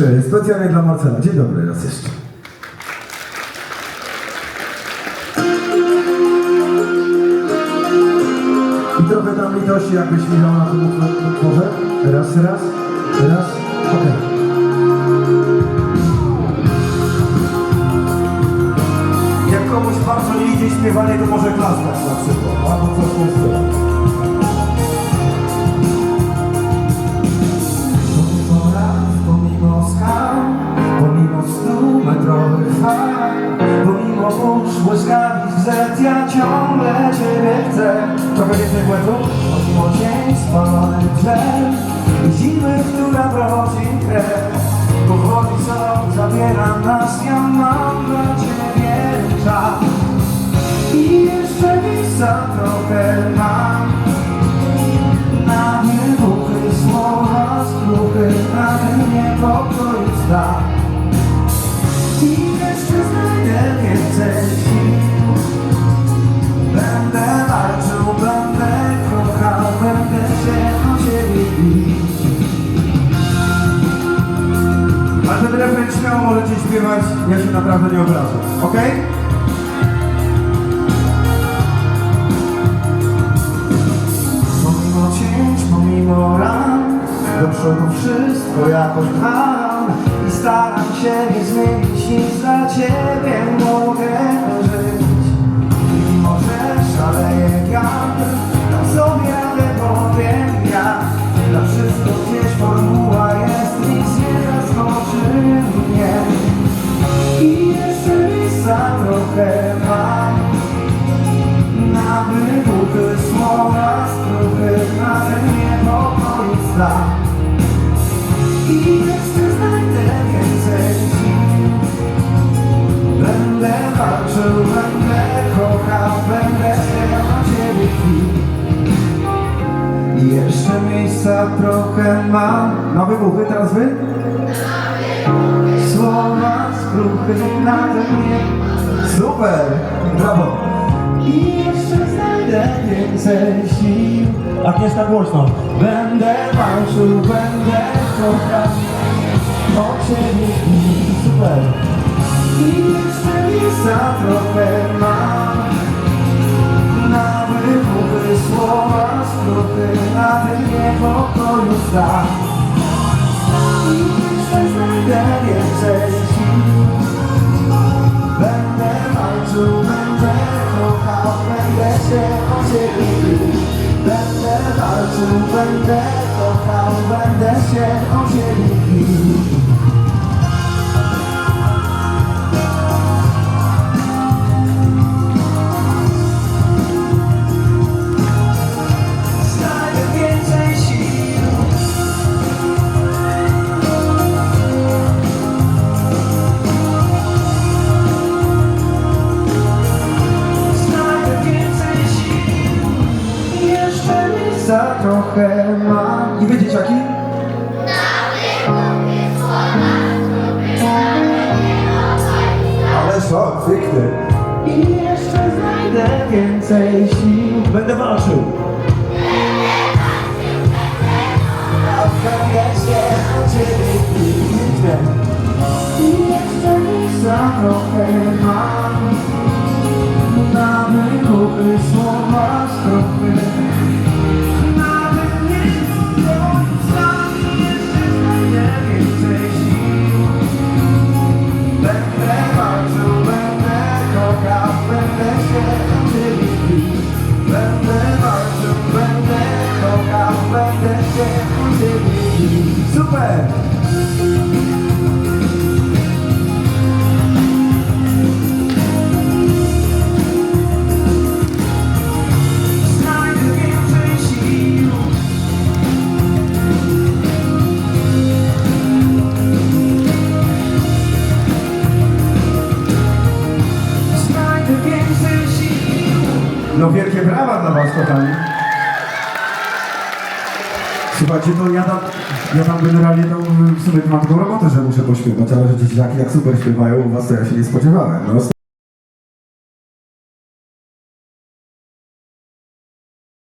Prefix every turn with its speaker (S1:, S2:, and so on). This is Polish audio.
S1: e, specjalnie dla Marcela. Dzień dobry raz jeszcze. I trochę tam litości, jakbyś miał na tym utworze. Raz, raz, raz. Pomimo burz, błyskawisk, zet, ja ciągle Ciebie chcę. Trochę więcej błędu, cień spalonych drzew zimy, która Refren śmiało możecie śpiewać, ja się naprawdę nie obrażam, okej? Pomimo cięć, pomimo ran Do przodu wszystko jakoś pcham I staram się nie zmienić Nic dla ciebie mogę I jeszcze miejsca trochę mam. Na wybuchy teraz wy? Słowa skruchy, na ten. Super! Brawo! I jeszcze znajdę więcej sił
S2: Agnieszka głośno.
S1: Będę walczył, będę kochał O ciebie i super I jeszcze miejsca trochę skróty Na tym niepokoju strach I jeszcze znajdę więcej sił Piękny. I jeszcze znajdę więcej sił.
S2: Będę walczył.
S1: A będę się o ciebie pięknie. I jeszcze miejsca trochę mam. Na wybuchy słowa stropy. No wielkie brawa dla was, kochani. Słuchajcie, to ja tam, ja tam generalnie tam w sumie mam taką robotę, że muszę pośpiewać, ale że dzieciaki jak super śpiewają u was, to ja się nie spodziewałem. No,